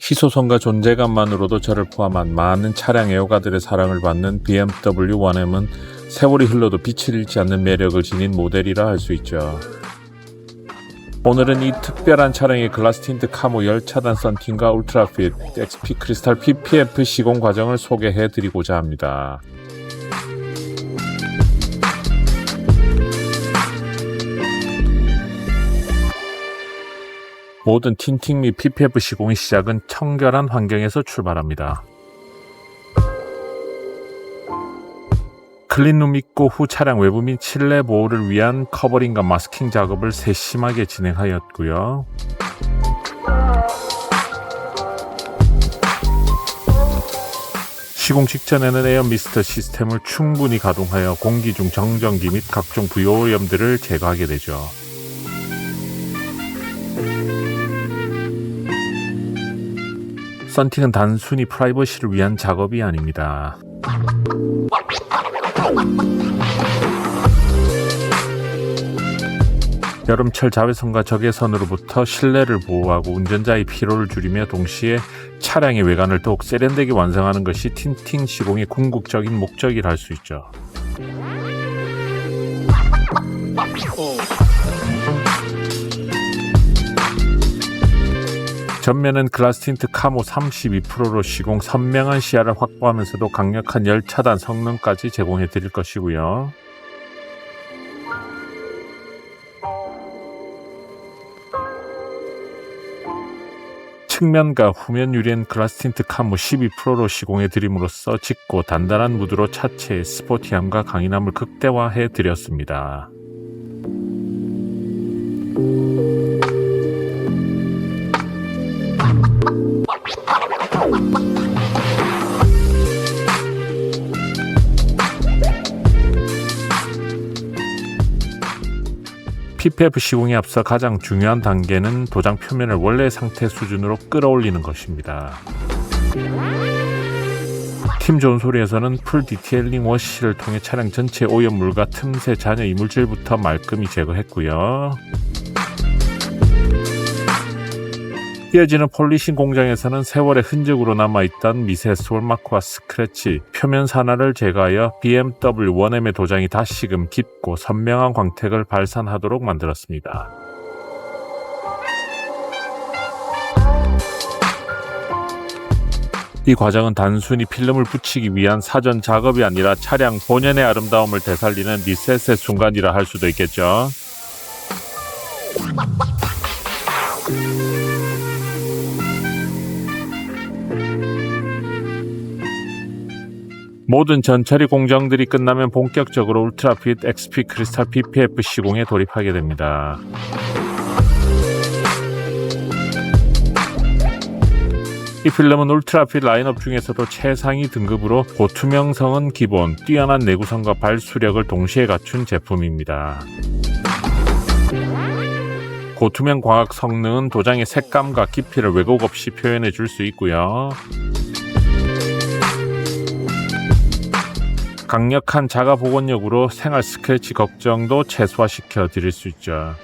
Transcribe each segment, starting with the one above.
희소성과 존재감만으로도 저를 포함한 많은 차량 애호가들의 사랑을 받는 BMW 1M은 세월이 흘러도 빛을 잃지 않는 매력을 지닌 모델이라 할 수 있죠. 오늘은 이 특별한 차량의 글라스 틴트 카모 열차단 썬팅과 울트라핏 XP 크리스탈 PPF 시공 과정을 소개해 드리고자 합니다. 모든 틴팅 및 PPF 시공의 시작은 청결한 환경에서 출발합니다. 클린룸 입고 후 차량 외부 및 실내 보호를 위한 커버링과 마스킹 작업을 세심하게 진행하였고요. 시공 직전에는 에어 미스터 시스템을 충분히 가동하여 공기 중 정전기 및 각종 부요오염들을 제거하게 되죠. 썬팅은 단순히 프라이버시를 위한 작업이 아닙니다. 여름철 자외선과 적외선으로부터 실내를 보호하고 운전자의 피로를 줄이며 동시에 차량의 외관을 더욱 세련되게 완성하는 것이 틴팅 시공의 궁극적인 목적이라 할 수 있죠. 전면은 글라스 틴트 카모 32%로 시공 선명한 시야를 확보하면서도 강력한 열 차단 성능까지 제공해 드릴 것이고요. 측면과 후면 유리엔 글라스 틴트 카모 12%로 시공해 드림으로써 짙고 단단한 무드로 차체의 스포티함과 강인함을 극대화해 드렸습니다. PPF 시공에 앞서 가장 중요한 단계는 도장 표면을 원래 상태 수준으로 끌어올리는 것입니다. 팀 좋은 소리에서는 풀 디테일링 워시를 통해 차량 전체 오염물과 틈새 잔여 이물질부터 말끔히 제거했고요. 이어지는 폴리싱 공장에서는 세월의 흔적으로 남아있던 미세 솔마크와 스크래치, 표면 산화를 제거하여 BMW 1M의 도장이 다시금 깊고 선명한 광택을 발산하도록 만들었습니다. 이 과정은 단순히 필름을 붙이기 위한 사전 작업이 아니라 차량 본연의 아름다움을 되살리는 리셋의 순간이라 할 수도 있겠죠. 모든 전처리 공정들이 끝나면 본격적으로 울트라핏 XP 크리스탈 PPF 시공에 돌입하게 됩니다. 이 필름은 울트라핏 라인업 중에서도 최상위 등급으로 고투명성은 기본, 뛰어난 내구성과 발수력을 동시에 갖춘 제품입니다. 고투명 광학 성능은 도장의 색감과 깊이를 왜곡 없이 표현해 줄 수 있고요. 강력한 자가 복원력으로 생활 스크래치 걱정도 최소화시켜 드릴 수 있죠.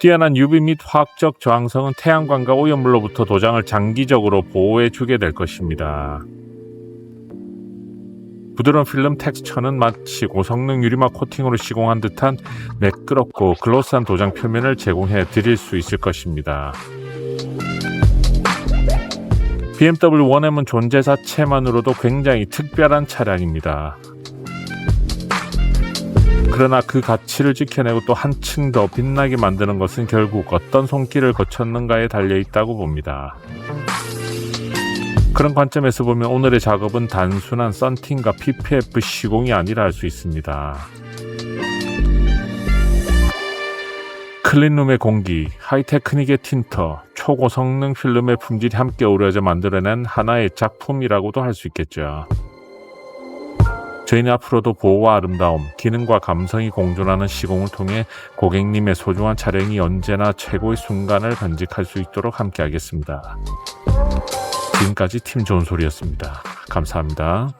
뛰어난 UV 및 화학적 저항성은 태양광과 오염물로부터 도장을 장기적으로 보호해 주게 될 것입니다. 부드러운 필름 텍스처는 마치 고성능 유리막 코팅으로 시공한 듯한 매끄럽고 글로스한 도장 표면을 제공해 드릴 수 있을 것입니다. BMW 1M은 존재 자체만으로도 굉장히 특별한 차량입니다. 그러나 그 가치를 지켜내고 또 한층 더 빛나게 만드는 것은 결국 어떤 손길을 거쳤는가에 달려 있다고 봅니다. 그런 관점에서 보면 오늘의 작업은 단순한 썬팅과 PPF 시공이 아니라 할 수 있습니다. 클린룸의 공기, 하이테크닉의 틴터, 초고 성능 필름의 품질이 함께 어우러져 만들어낸 하나의 작품이라고도 할 수 있겠죠. 저희는 앞으로도 보호와 아름다움, 기능과 감성이 공존하는 시공을 통해 고객님의 소중한 차량이 언제나 최고의 순간을 간직할 수 있도록 함께하겠습니다. 지금까지 팀 좋은 소리였습니다. 감사합니다.